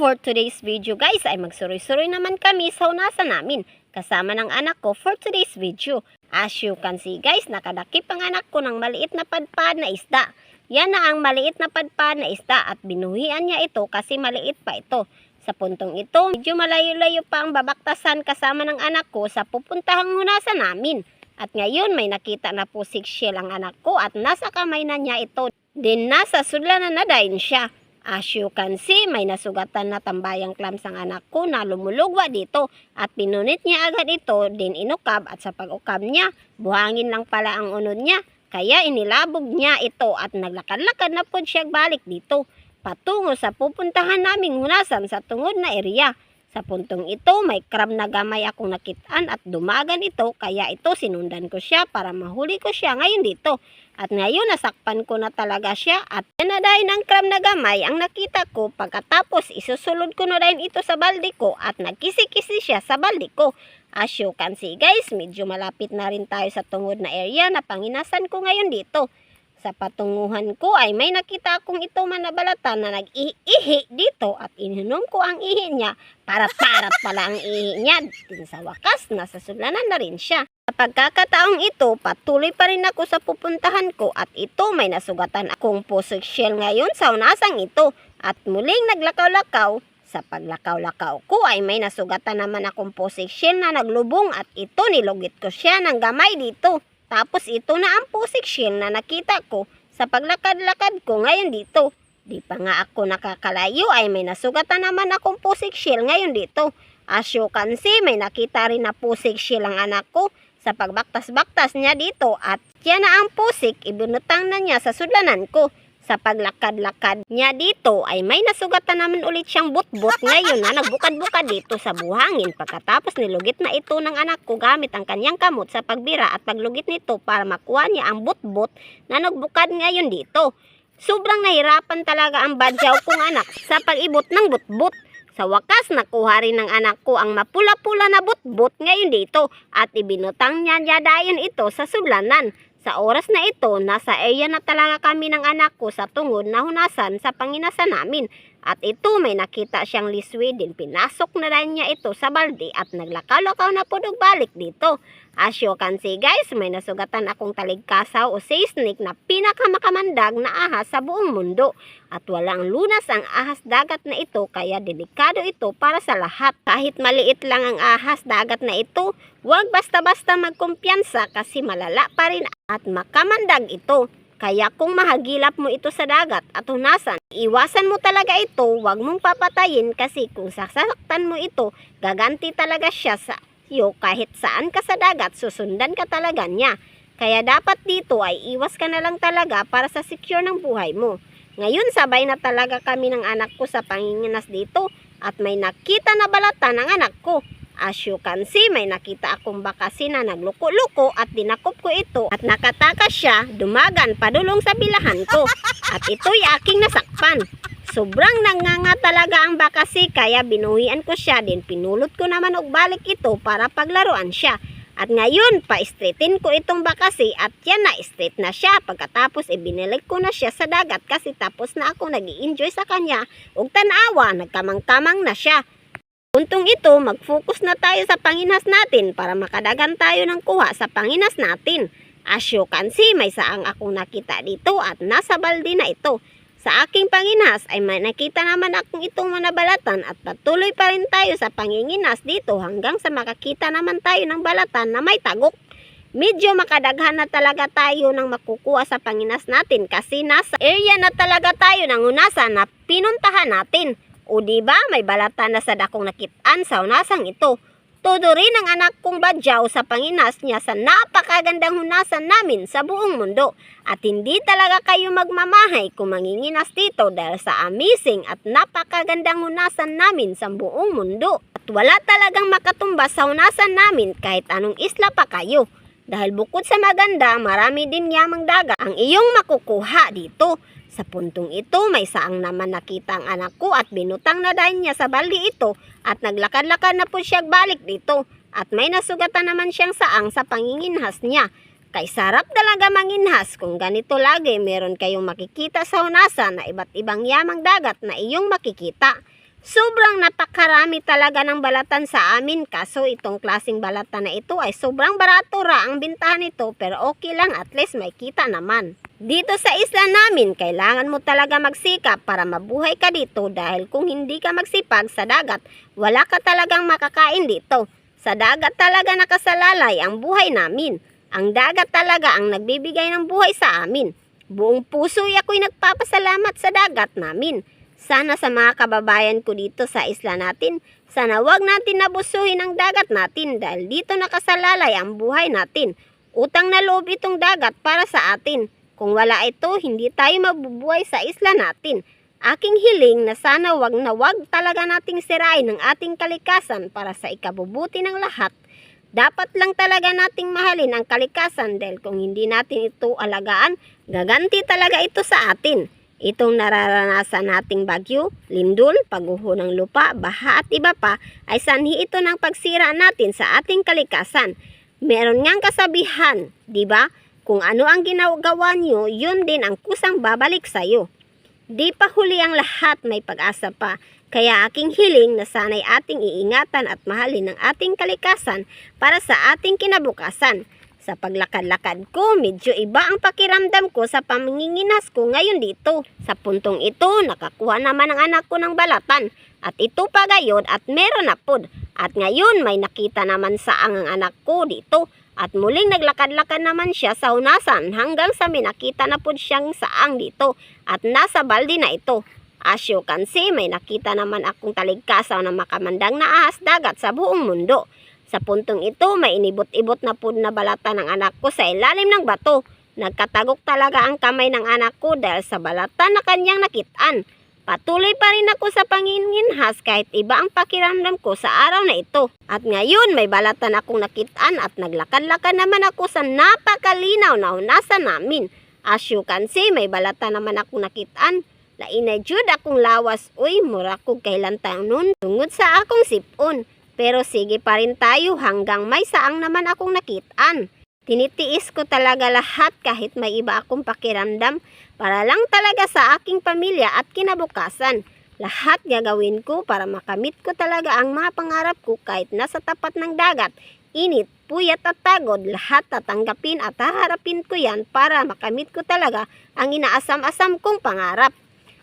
For today's video guys ay magsuroy-suroy naman kami sa unasan namin kasama ng anak ko for today's video. As you can see guys, nakadakip ang anak ko ng maliit na padpad na isda. Yan na ang maliit na padpad na isda at binuhian niya ito kasi maliit pa ito. Sa puntong ito, medyo malayo-layo pa ang babaktasan kasama ng anak ko sa pupuntahang unasan namin. At ngayon may nakita na po si Shell ang anak ko at nasa kamay na niya ito. Din nasa sudlanan na din siya. As you can see, may nasugatan na tambayang clams ang anak ko na lumulugwa dito at pinunit niya agad ito, din inukab at sa pag-ukab niya, buhangin lang pala ang unod niya. Kaya inilabog niya ito at naglakad-lakad na po siya balik dito patungo sa pupuntahan naming hunasan sa tungod na area. Sa puntong ito, may crab na gamay akong nakitaan at dumagan ito kaya ito sinundan ko siya para mahuli ko siya ngayon dito. At ngayon nasakpan ko na talaga siya at nadahin ng crab na gamay ang nakita ko pagkatapos isusulod ko na rin ito sa balde ko at nagkisi-kisi siya sa balde ko. As you can see guys, medyo malapit na rin tayo sa tungod na area na panginasan ko ngayon dito. Sa patunguhan ko ay may nakita akong ito manabalatan na nag-ihi dito at ininom ko ang ihi niya para parat pala ang ihi niya. Din sa wakas, nasa sulanan na rin siya. Sa pagkakataong ito, patuloy pa rin ako sa pupuntahan ko at ito may nasugatan akong pusok shell ngayon sa unasang ito at muling naglakaw-lakaw sa paglakaw-lakaw ko ay may nasugatan naman akong pusik shell na naglubong at ito nilugit ko siya ng gamay dito. Tapos ito na ang pusik shell na nakita ko sa paglakad-lakad ko ngayon dito. Di pa nga ako nakakalayo ay may nasugatan naman akong shell ngayon dito. As you can see, may nakita rin na pusik shell ang anak ko sa pagbaktas-baktas niya dito at yan na ang pusik ibinutang na niya sa sudlanan ko. Sa paglakad-lakad niya dito ay may nasugatan naman ulit siyang butbut ngayon na nagbukad-bukad dito sa buhangin pagkatapos nilugit na ito ng anak ko gamit ang kanyang kamot sa pagbira at paglugit nito para makuha niya ang butbut na nagbukad ngayon dito. Sobrang nahirapan talaga ang badyaw kong anak sa pag-ibot ng butbut. Sa wakas, nakuha rin ng anak ko ang mapula-pula na butbut ngayon dito at ibinutang niya niya dayon ito sa sulanan. Sa oras na ito, nasa area na talaga kami ng anak ko sa tungod na hunasan sa panginasan namin. At ito may nakita siyang liswi din. Pinasok na rin niya ito sa balde at naglakaw-lakaw na po balik dito. As you can see guys, may nasugatan akong taligkasaw o sea snake na pinakamakamandag na ahas sa buong mundo. At walang lunas ang ahas dagat na ito kaya delikado ito para sa lahat. Kahit maliit lang ang ahas dagat na ito, huwag basta-basta magkumpiyansa kasi malala pa rin at makamandag ito. Kaya kung mahagilap mo ito sa dagat at hunasan, iwasan mo talaga ito, huwag mong papatayin kasi kung sasaktan mo ito, gaganti talaga siya sa iyo kahit saan ka sa dagat, susundan ka talaga niya. Kaya dapat dito ay iwas ka na lang talaga para sa secure ng buhay mo. Ngayon sabay na talaga kami ng anak ko sa panginginas dito at may nakita na balatan ng anak ko. As you can see, may nakita akong bakasin na nagluko-luko at dinakop ko ito at nakatakas siya, dumagan padulong sa bilahan ko. At ito'y aking nasakpan. Sobrang nanganga talaga ang bakasi kaya binuhian ko siya din pinulot ko naman og balik ito para paglaruan siya. At ngayon, pa-straightin ko itong bakasi at yan na straight na siya. Pagkatapos, ibinilik ko na siya sa dagat kasi tapos na ako nag enjoy sa kanya. Ug tanawa, nagkamang-kamang na siya. Puntong ito, mag-focus na tayo sa panginas natin para makadagan tayo ng kuha sa panginas natin. As you can see, may saang akong nakita dito at nasa balde na ito. Sa aking panginas ay may nakita naman akong itong manabalatan at patuloy pa rin tayo sa panginginas dito hanggang sa makakita naman tayo ng balatan na may tagok. Medyo makadaghan na talaga tayo ng makukuha sa panginas natin kasi nasa area na talaga tayo ng unasan na pinuntahan natin. O di ba may balatan na sa dakong nakitaan sa unasang ito. Todo rin ang anak kong badyaw sa panginas niya sa napakagandang hunasan namin sa buong mundo. At hindi talaga kayo magmamahay kung manginginas dito dahil sa amazing at napakagandang hunasan namin sa buong mundo. At wala talagang makatumbas sa hunasan namin kahit anong isla pa kayo. Dahil bukod sa maganda, marami din yamang dagat ang iyong makukuha dito. Sa puntong ito, may saang naman nakita ang anak ko at binutang na dahil niya sa balde ito at naglakad-lakad na po siya balik dito. At may nasugatan naman siyang saang sa panginginhas niya. Kay sarap talaga manginhas kung ganito lagi meron kayong makikita sa hunasan na iba't ibang yamang dagat na iyong makikita. Sobrang napakarami talaga ng balatan sa amin kaso itong klasing balatan na ito ay sobrang barato ra ang bintahan nito pero okay lang at least may kita naman. Dito sa isla namin, kailangan mo talaga magsikap para mabuhay ka dito dahil kung hindi ka magsipag sa dagat, wala ka talagang makakain dito. Sa dagat talaga nakasalalay ang buhay namin. Ang dagat talaga ang nagbibigay ng buhay sa amin. Buong puso ako'y nagpapasalamat sa dagat namin. Sana sa mga kababayan ko dito sa isla natin, sana wag natin nabusuhin ang dagat natin dahil dito nakasalalay ang buhay natin. Utang na loob itong dagat para sa atin. Kung wala ito, hindi tayo mabubuhay sa isla natin. Aking hiling na sana wag na wag talaga nating sirain ang ating kalikasan para sa ikabubuti ng lahat. Dapat lang talaga nating mahalin ang kalikasan dahil kung hindi natin ito alagaan, gaganti talaga ito sa atin. Itong nararanasan nating bagyo, lindol, pagguho ng lupa, baha at iba pa ay sanhi ito ng pagsira natin sa ating kalikasan. Meron ngang kasabihan, di ba? Kung ano ang ginagawa nyo, yun din ang kusang babalik sa'yo. Di pa huli ang lahat, may pag-asa pa. Kaya aking hiling na sanay ating iingatan at mahalin ang ating kalikasan para sa ating kinabukasan. Sa paglakad-lakad ko, medyo iba ang pakiramdam ko sa pamanginginas ko ngayon dito. Sa puntong ito, nakakuha naman ang anak ko ng balatan. At ito pa gayon at meron na pod. At ngayon may nakita naman sa ang anak ko dito. At muling naglakad-lakad naman siya sa unasan hanggang sa may nakita na po siyang saang dito. At nasa balde na ito. As you can see, may nakita naman akong taligkasaw na makamandang na ahas dagat sa buong mundo. Sa puntong ito, may inibot-ibot na po na balata ng anak ko sa ilalim ng bato. Nagkatagok talaga ang kamay ng anak ko dahil sa balata na kanyang nakitaan. Patuloy pa rin ako sa panginginhas kahit iba ang pakiramdam ko sa araw na ito. At ngayon may balatan akong nakitaan at naglakad-lakad naman ako sa napakalinaw na unasan namin. As you can see, may balata naman akong nakitaan. Lainay jud akong lawas, uy, mura ko kailan tayo nun, tungod sa akong sipon. Pero sige pa rin tayo hanggang may saang naman akong nakitaan. Tinitiis ko talaga lahat kahit may iba akong pakiramdam para lang talaga sa aking pamilya at kinabukasan. Lahat gagawin ko para makamit ko talaga ang mga pangarap ko kahit nasa tapat ng dagat. Init, puyat at pagod, lahat tatanggapin at haharapin ko yan para makamit ko talaga ang inaasam-asam kong pangarap.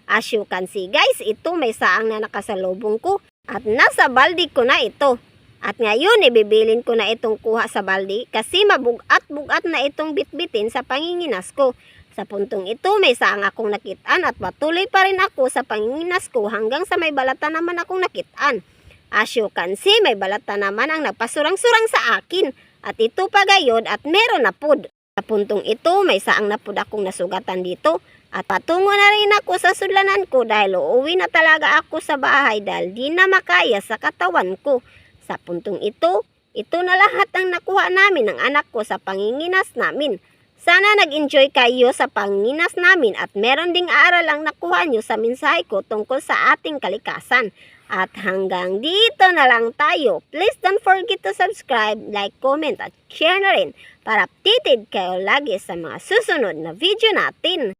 As you can see guys, ito may saang na nakasalubong ko at nasa baldi ko na ito. At ngayon, ibibilin ko na itong kuha sa baldi kasi mabugat-bugat na itong bitbitin sa panginginas ko. Sa puntong ito, may saang akong nakitaan at patuloy pa rin ako sa panginginas ko hanggang sa may balata naman akong nakitaan. As you can see, may balata naman ang nagpasurang-surang sa akin. At ito pa gayon at meron na pud. Sa puntong ito, may saang na pud akong nasugatan dito. At patungo na rin ako sa sudlanan ko dahil uuwi na talaga ako sa bahay dahil di na makaya sa katawan ko. Sa puntong ito, ito na lahat ang nakuha namin ng anak ko sa panginginas namin. Sana nag-enjoy kayo sa panginas namin at meron ding aral ang nakuha nyo sa mensahe ko tungkol sa ating kalikasan. At hanggang dito na lang tayo. Please don't forget to subscribe, like, comment at share na rin para updated kayo lagi sa mga susunod na video natin.